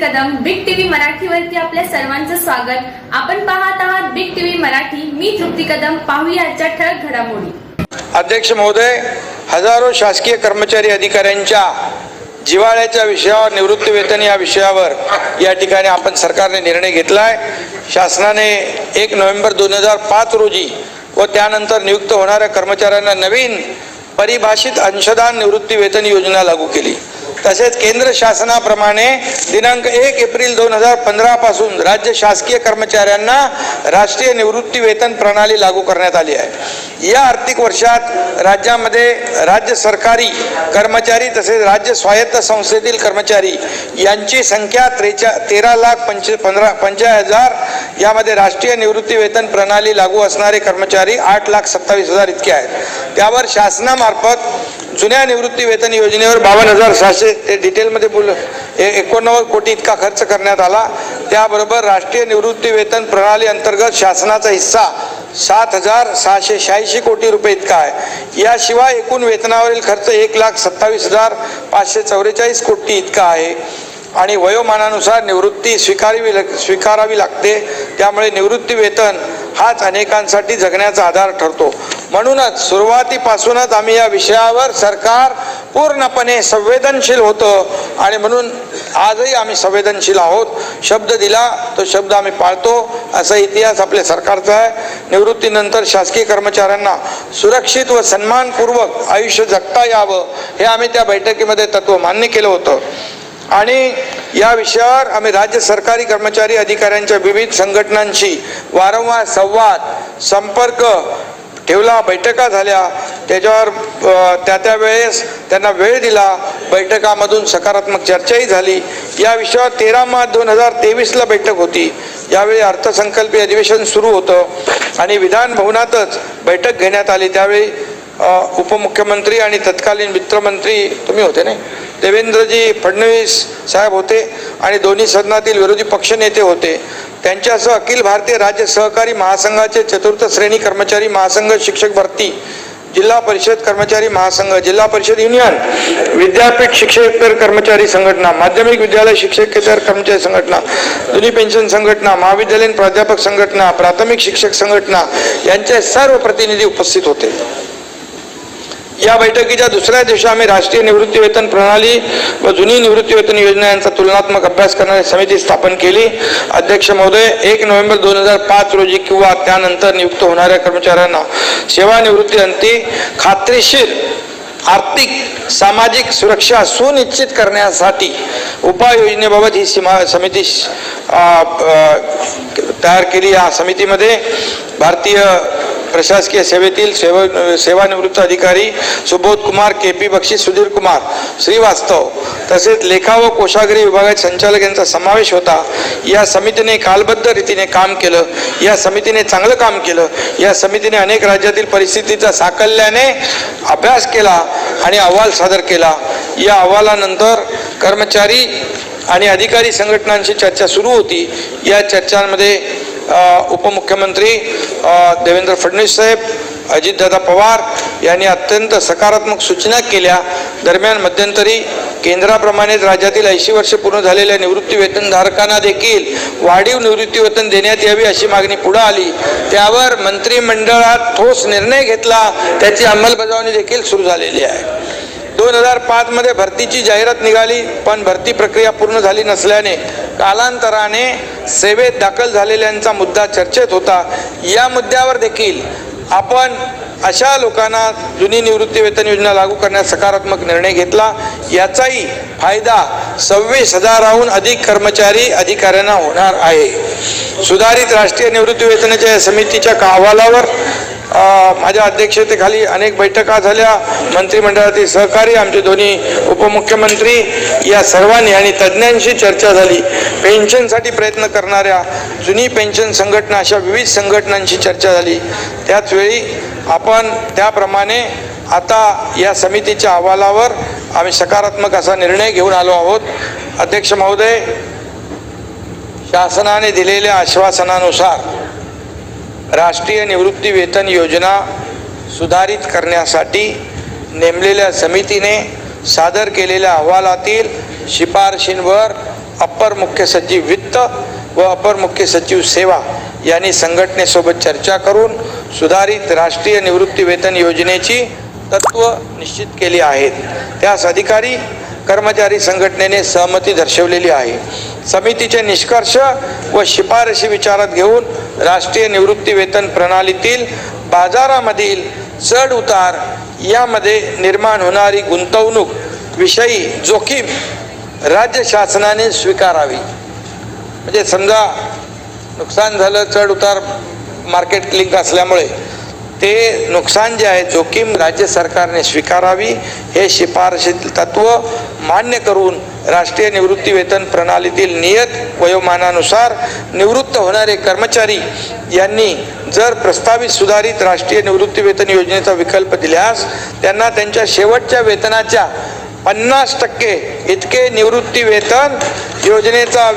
मराठीवरती आपल्या सर्वांचं स्वागत. आपण पाहत आहात बिग टीव्ही मराठी. मी तृप्ती कदम. पाहूया आजच्या ठळक घडामोडी. अध्यक्ष महोदय हजारो शासकीय कर्मचारी अधिकाऱ्यांच्या जिवाळ्याच्या विषयावर निवृत्ती वेतन या विषयावर या ठिकाणी आपण सरकारने निर्णय घेतलाय. शासनाने एक नोव्हेंबर दोन हजार पाच रोजी व त्यानंतर नियुक्त होणाऱ्या कर्मचाऱ्यांना नवीन परिभाषित अंशदान निवृत्ती वेतन योजना लागू केली. तसेच केंद्र शासनाप्रमाणे दिनांक एक एप्रिल दोन हजार पंधरा पासून राज्य शासकीय कर्मचाऱ्यांना राष्ट्रीय निवृत्ती वेतन प्रणाली लागू करण्यात आली आहे. या आर्थिक वर्षात राज्यामध्ये राज्य सरकारी कर्मचारी तसेच राज्य स्वायत्त संस्थेतील कर्मचारी यांची संख्या त्रेचा तेरा लाख पंच पंधरा पंचाळीस हजार यामध्ये राष्ट्रीय निवृत्ती वेतन प्रणाली लागू असणारे कर्मचारी आठ लाख सत्तावीस हजार इतके आहेत. त्यावर शासनामार्फत जुन्या निवृत्ती वेतन योजनेवर बावन्न हजार सहाशे ते डिटेलमध्ये बोल एकोणनव्वद कोटी इतका खर्च करण्यात आला. त्याबरोबर राष्ट्रीय निवृत्ती वेतन प्रणाली अंतर्गत शासनाचा हिस्सा सात हजार सहाशे शहाऐंशी कोटी रुपये इतका आहे. याशिवाय एकूण वेतनावरील खर्च एक लाख सत्तावीस हजार पाचशे चौवेचाळीस कोटी इतका आहे. आणि वयोमानानुसार निवृत्ती स्वीकारावी स्वीकारावी लागते. त्यामुळे निवृत्ती वेतन हाच अनेकांसाठी जगण्याचा आधार ठरतो. म्हणूनच सुरुवातीपासूनच आम्ही या विषयावर सरकार पूर्णपणे संवेदनशील होतं. आणि म्हणून आजही आम्ही संवेदनशील आहोत. शब्द दिला तो शब्द आम्ही पाळतो. असा इतिहास आपल्या सरकारचा आहे. निवृत्तीनंतर शासकीय कर्मचाऱ्यांना सुरक्षित व सन्मानपूर्वक आयुष्य जगता यावं हे आम्ही त्या बैठकीमध्ये तत्व मान्य केलं होतं. आणि या विषयावर आम्ही राज्य सरकारी कर्मचारी अधिकाऱ्यांच्या विविध संघटनांशी वारंवार संवाद संपर्क ठेवला बैठका झाल्या. त्याच्यावर त्या त्या वेळेस त्यांना वेळ दिला. बैठकामधून सकारात्मक चर्चाही झाली. या विषयावर तेरा मार्च दोन हजार तेवीसला बैठक होती. यावेळी अर्थसंकल्पीय अधिवेशन सुरू होतं आणि विधान भवनातच बैठक घेण्यात आली. त्यावेळी उपमुख्यमंत्री आणि तत्कालीन वित्तमंत्री तुम्ही होते नाही? देवेंद्रजी फडणवीस साहेब होते आणि दोन्ही सदनातील विरोधी पक्षनेते होते. त्यांच्यासह अखिल भारतीय राज्य सहकारी महासंघाचे चतुर्थ श्रेणी कर्मचारी महासंघ शिक्षक भरती जिल्हा परिषद कर्मचारी महासंघ जिल्हा परिषद युनियन विद्यापीठ शिक्षकेतर कर्मचारी संघटना माध्यमिक विद्यालय शिक्षकेतर कर्मचारी संघटना जुनी पेन्शन संघटना महाविद्यालयीन प्राध्यापक संघटना प्राथमिक शिक्षक संघटना यांचे सर्व प्रतिनिधी उपस्थित होते. या बैठकीच्या दुसऱ्या दिवशी आम्ही राष्ट्रीय निवृत्ती वेतन प्रणाली व जुनी निवृत्ती वेतन योजना यांचा तुलनात्मक अभ्यास करणारी समिती स्थापन केली. अध्यक्ष महोदय एक नोव्हेंबर दोन हजार पाच रोजी किंवा त्यानंतर नियुक्त होणाऱ्या कर्मचाऱ्यांना सेवानिवृत्ती अंती खात्रीशीर आर्थिक सामाजिक सुरक्षा सुनिश्चित करण्यासाठी उपाययोजनेबाबत ही सीमा समिती तयार केली. या समितीमध्ये भारतीय प्रशासकीय सेवेतील सेव सेवानिवृत्त अधिकारी सुबोध कुमार के पी बक्षी सुधीर कुमार श्रीवास्तव तसेच लेखा व कोशागरी विभागाचे संचालक यांचा समावेश होता. या समितीने कालबद्ध रीतीने काम केलं. या समितीने चांगलं काम केलं. या समितीने अनेक राज्यातील परिस्थितीचा साकल्याने अभ्यास केला आणि अहवाल सादर केला. या अहवालानंतर कर्मचारी आणि अधिकारी संघटनांशी चर्चा सुरू होती. या चर्चांमध्ये उपमुख्यमंत्री देवेंद्र फडणवीस साहेब अजितदादा पवार यांनी अत्यंत सकारात्मक सूचना केल्या. दरम्यान मध्यंतरी केंद्राप्रमाणेच राज्यातील ऐंशी वर्ष पूर्ण झालेल्या निवृत्ती वेतनधारकांना देखील वाढीव निवृत्ती वेतन देण्यात यावी अशी मागणी पुढे आली. त्यावर मंत्रिमंडळात ठोस निर्णय घेतला. त्याची अंमलबजावणी देखील सुरू झालेली आहे. दोन हजार पाचमध्ये भरतीची जाहिरात निघाली पण भरती प्रक्रिया पूर्ण झाली नसल्याने कालांतराने सेवेत दाखल झालेल्यांचा मुद्दा चर्चेत होता. या मुद्द्यावर देखील आपण अशा लोकांना जुनी निवृत्ती वेतन योजना लागू करण्यास सकारात्मक निर्णय घेतला. याचाही फायदा सव्वीस हजाराहून अधिक कर्मचारी अधिकाऱ्यांना होणार आहे. सुधारित राष्ट्रीय निवृत्ती वेतनाच्या समितीच्या अहवालावर माझ्या अध्यक्षतेखाली अनेक बैठका झाल्या. मंत्रिमंडळातील सहकारी आमचे दोन्ही उपमुख्यमंत्री या सर्वांनी आणि तज्ज्ञांशी चर्चा झाली. पेन्शनसाठी प्रयत्न करणाऱ्या जुनी पेन्शन संघटना अशा विविध संघटनांशी चर्चा झाली. त्याचवेळी आपण त्याप्रमाणे आता या समितीच्या अहवालावर आम्ही सकारात्मक असा निर्णय घेऊन आलो आहोत. अध्यक्ष महोदय शासनाने दिलेल्या आश्वासनानुसार राष्ट्रीय निवृत्ती वेतन योजना सुधारित करण्यासाठी नेमलेल्या समितीने सादर केलेल्या अहवालातील शिफारशींवर अप्पर मुख्य सचिव वित्त व अपर मुख्य सचिव सेवा यांनी संघटनेसोबत चर्चा करून सुधारित राष्ट्रीय निवृत्ती वेतन योजनेची तत्व निश्चित केली आहेत. त्यास अधिकारी कर्मचारी संघटनेने सहमती दर्शवलेली आहे. समितीचे निष्कर्ष व शिफारशी विचारात घेऊन राष्ट्रीय निवृत्ती वेतन प्रणालीतील बाजारामधील चढ उतार यामध्ये निर्माण होणारी गुंतवणूक विषयी जोखीम राज्य शासनाने स्वीकारावी. म्हणजे समजा नुकसान झालं चढ उतार मार्केट लिंक असल्यामुळे ते नुकसान जे आहे जोखीम राज्य सरकारने स्वीकारावी. हे शिफारशी तत्व मान्य करून राष्ट्रीय निवृत्ती वेतन प्रणालीतील नियत वयोमानानुसार निवृत्त होणारे कर्मचारी यांनी जर प्रस्तावित सुधारित राष्ट्रीय निवृत्ती वेतन योजनेचा विकल्प दिल्यास त्यांना त्यांच्या शेवटच्या वेतनाच्या पन्नास टक्के इतके निवृत्ती वेतन योजनेचा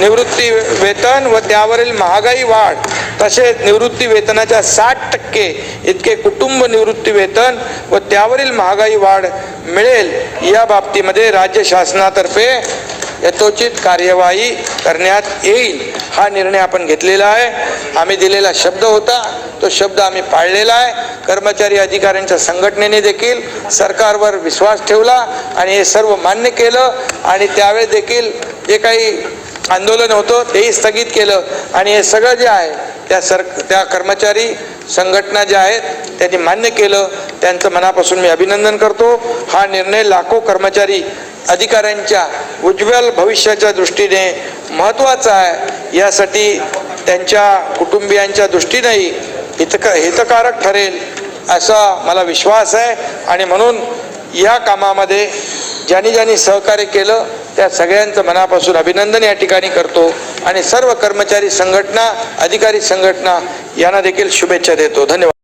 निवृत्ती वेतन व त्यावरील महागाई वाढ तसेच निवृत्ती वेतनाच्या साठ टक्के इतके कुटुंब निवृत्ती वेतन व त्यावरील महागाई वाढ मिळेल. या बाबतीमध्ये राज्य शासनातर्फे यथोचित कार्यवाही करण्यात येईल. हा निर्णय आपण घेतलेला आहे. आम्ही दिलेला शब्द होता. तो शब्द आम्ही पाळलेला आहे. कर्मचारी अधिकाऱ्यांच्या संघटनेने देखील सरकारवर विश्वास ठेवला आणि हे सर्व मान्य केलं आणि त्यावेळेस देखील जे काही आंदोलन होतं तेही स्थगित केलं. आणि हे सगळं जे आहे त्या सर त्या कर्मचारी संघटना ज्या आहेत त्यांनी मान्य केलं. त्यांचं मनापासून मी अभिनंदन करतो. हा निर्णय लाखो कर्मचारी अधिकाऱ्यांच्या उज्ज्वल भविष्याच्या दृष्टीने महत्त्वाचा आहे. यासाठी त्यांच्या कुटुंबियांच्या दृष्टीनेही हितक हितकारक ठरेल असा मला विश्वास आहे. आणि म्हणून या कामामध्ये ज्यांनी ज्यांनी सहकार्य केलं त्या सगळ्यांचं मनापासून अभिनंदन या ठिकाणी करतो. आणि सर्व कर्मचारी संघटना अधिकारी संघटना यांना देखील शुभेच्छा देतो. धन्यवाद.